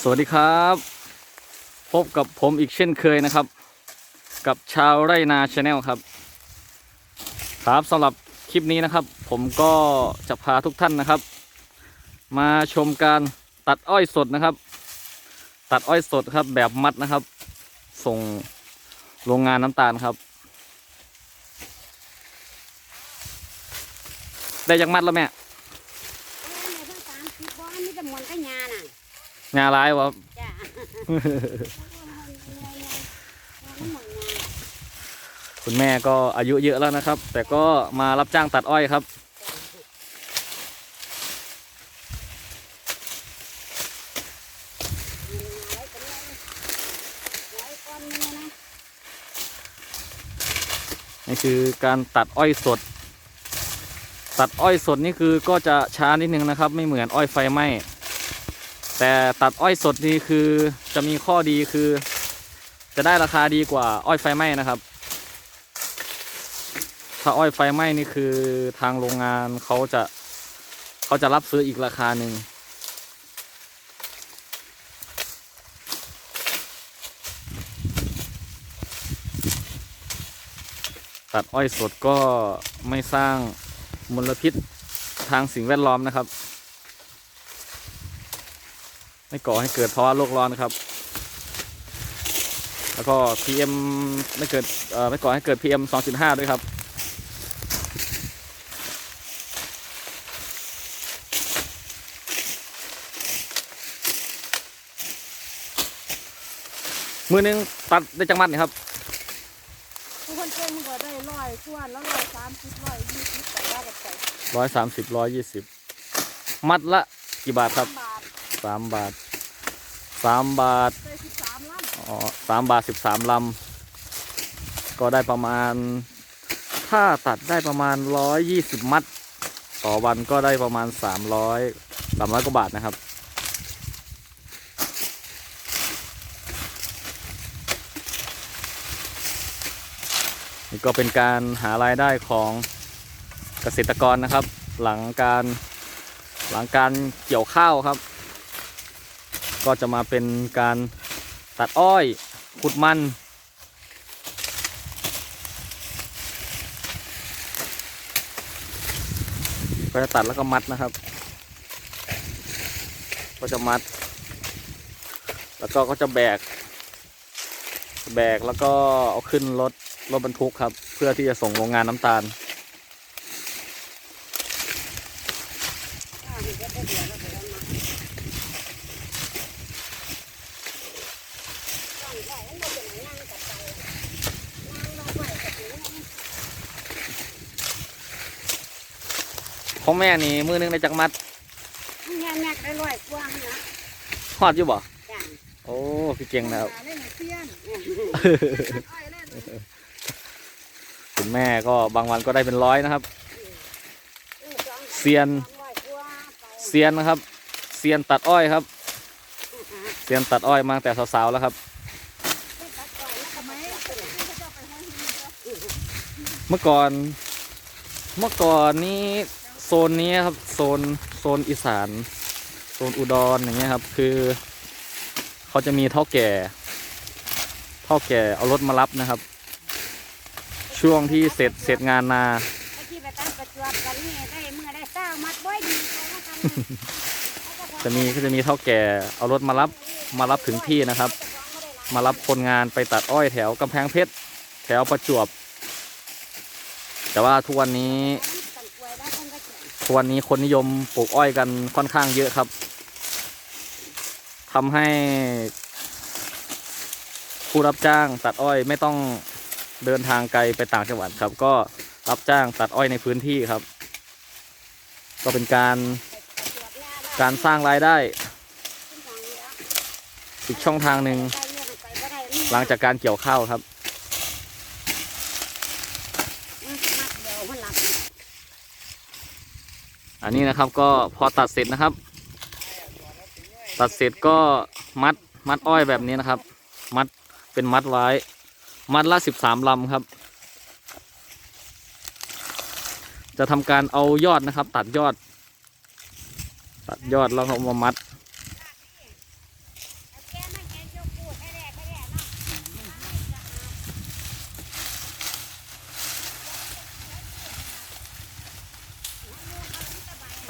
สวัสดีครับ พบกับผมอีกเช่นเคยนะครับ กับชาวไร่นาชาแนลครับ ครับสำหรับคลิปนี้นะครับ ผมก็จะพาทุกท่านนะครับ มาชมการตัดอ้อยสดนะครับ ตัดอ้อยสดครับแบบมัดนะครับ ส่งโรงงานน้ำตาลครับ ได้ยังมัดแล้วแม่ เอ้ยในทั้งสามสิบ บ้านมีแต่มวนกับยาน่ะงาร้ายวะ จ้ะคุณแม่ก็อายุเยอะแล้วนะครับ แต่ก็มารับจ้างตัดอ้อยครับ นี่คือการตัดอ้อยสด ตัดอ้อยสดนี่คือก็จะช้านิดนึงนะครับ ไม่เหมือนอ้อยไฟไหม้ แต่ตัดอ้อยสดนี่คือจะมีข้อดีคือ จะได้ราคาดีกว่าอ้อยไฟไหม้นะครับ ถ้าอ้อยไฟไหม้นี่คือทางโรงงานเขาจะเขาจะรับซื้ออีกราคาหนึ่งตัดอ้อยสดก็ไม่สร้างมลพิษทางสิ่งแวดล้อมนะครับ ไม่ก่อให้เกิดภาวะโลกร้อนนะครับ แล้วก็ PM ไม่เกิดเอ่อไม่ก่อให้เกิด PM 2.5 ด้วยครับมือหนึงตัดได้จังมัดนี่ครับทุกคนเก่งมันก็ได้ร้อยส่วนแล้วร้อยสามสิบร้อยยี่สิบแต่ว่าแบบใส่ร้อยสามสิบร้อยยี่สิบมัดละกี่บาทครับบาท สามบาทสามบาทได้สิบสามล้านอ๋อสามบาทสิบสามลำก็ได้ประมาณ ถ้าตัดได้ประมาณร้อยยี่สิบมัด ต่อวันก็ได้ประมาณสามร้อยสามร้อยกว่าบาทนะครับนี่ก็เป็นการหารายได้ของเกษตรกรนะครับ หลังการหลังการเกี่ยวข้าวครับ ก็จะมาเป็นการตัดอ้อยขุดมัน ก็จะตัดแล้วก็มัดนะครับ ก็จะมัด แล้วก็ก็จะแบก แบกแล้วก็เอาขึ้นรถรถบรรทุกครับ เพื่อที่จะส่งโรงงานน้ำตาล อ่ามันก็ได้เดี๋ยวแล้วเดี๋ยวมาต้องได้แล้วมันจะมานั่งกับไปนั่งลงไปกับหูนั่ง ของแม่นี่มือหนึงในจักมัดแม่แม่ได้ร้อยกว่านะฮอดอยู่บ่จ้ะโอ้พี่เก่งนะครับเล่นเสี้ยนอ้อยเล่นคุณแม่ก็บางวันก็ได้เป็นร้อยนะครับเซียนเซียนนะครับเซียนตัดอ้อยครับเซียนตัดอ้อยมาตั้งแต่สาวๆแล้วครับ เมื่อก่อน เมื่อก่อนนี้โซนนี้ครับโซนโซนอีสาน โซนอุดรอย่างเงี้ยครับ คือ เขาจะมีเท่าแก่เท่าแก่เอารถมารับนะครับ ช่วงที่เสร็จเสร็จงานนาที่ไปตั้งประจวบกันนี่ได้เมื่อได้เศร้ามัดบ่อยดีเขาก็ทำจะมีก็จะมีเท่าแก่เอารถมารับมารับถึงที่นะครับ มารับคนงานไปตัดอ้อยแถวกำแพงเพชรแถวประจวบ แต่ว่าทุกวันนี้ทุกวันนี้คนนิยมปลูกอ้อยกันค่อนข้างเยอะครับทำให้ผู้รับจ้างตัดอ้อยไม่ต้องเดินทางไกลไปต่างจังหวัดครับ ก็รับจ้างตัดอ้อยในพื้นที่ครับ ก็เป็นการการสร้างรายได้ อีกช่องทางหนึ่งหลังจากการเกี่ยวข้าวครับ อันนี้นะครับก็พอตัดเสร็จนะครับ ตัดเสร็จก็มัดมัดอ้อยแบบนี้นะครับ มัดเป็นมัดไว้ มัดละสิบสามลำครับ จะทำการเอายอดนะครับ ตัดยอด ตัดยอดแล้วเอามามัด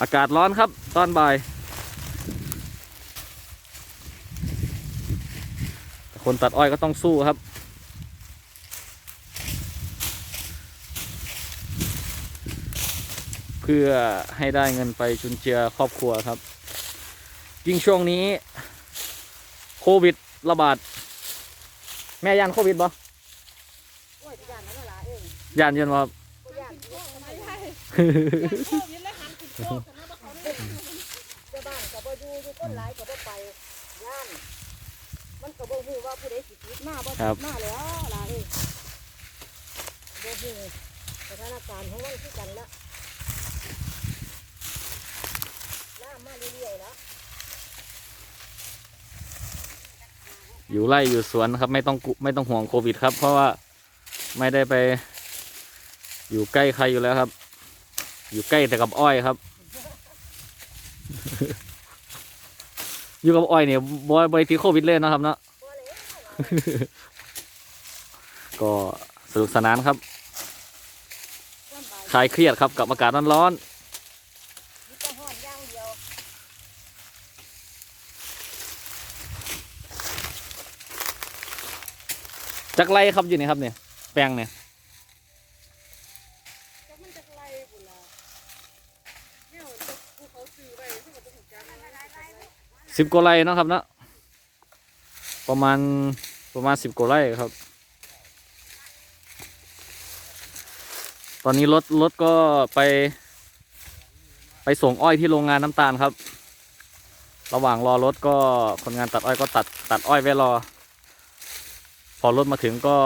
อากาศร้อนครับ ตอนบ่ายแต่คนตัดอ้อยก็ต้องสู้ครับ เพื่อให้ได้เงินไปจุนเจือครอบครัวครับ ยิ่งช่วงนี้โควิดระบาด แม่ยันโควิดบ่โอ้ยย่านนั่นล่ะเองยันยันว่าบ่ย่านโอ้ไม่ใช่โควิด เลยหันขึ้นโคกกันนะบ่เขาได้เจ้าบ้านก็บ่อยู่อยู่คนหลายก็บ่ไปย่านมันก็บ่ฮู้ว่าผู้ใดสิติดมาบ่ติดมาแล้วล่ะเองบ่ฮู้สถานการณ์ของมันคือกันละล่ามมาเรื่อยๆแล้วอยู่ไร่อยู่สวนครับ ไม่ต้องไม่ต้องห่วงโควิด ครับ เพราะว่าไม่ได้ไป อยู่ใกล้ใครอยู่แล้วครับ อยู่ใกล้แต่กับอ้อยครับ อยู่กับอ้อยเนี่ยบอยบริทีโควิดเลยเนาะครับเนาะบ่เลยก็สนุกสนานครับลำบากคลายเครียดครับกับอากาศร้อนมีแต่ฮ้อนอย่างเดียวๆจักไรครับอยู่นี่ครับเนี่ยแปลงเนี่ย สิบกว่าไรนะครับเนาะประมาณประมาณสิบกว่าไรครับ ตอนนี้รถรถก็ไป ไปส่งอ้อยที่โรงงานน้ำตาลครับ ระหว่างรอรถก็คนงานตัดอ้อยก็ตัดตัดอ้อยไว้รอ พอรถมาถึงก็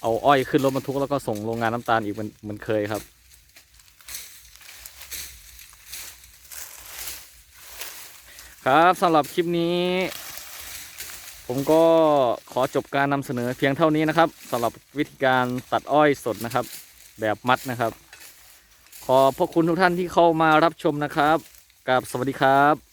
เอาอ้อยขึ้นรถบรรทุกแล้วก็ส่งโรงงานน้ำตาลอีกเหมือนเหมือนเคยครับ ครับสำหรับคลิปนี้ ผมก็ขอจบการนำเสนอเพียงเท่านี้นะครับสำหรับวิธีการตัดอ้อยสดนะครับ แบบมัดนะครับ ขอพระคุณทุกท่านที่เข้ามารับชมนะครับกับสวัสดีครับ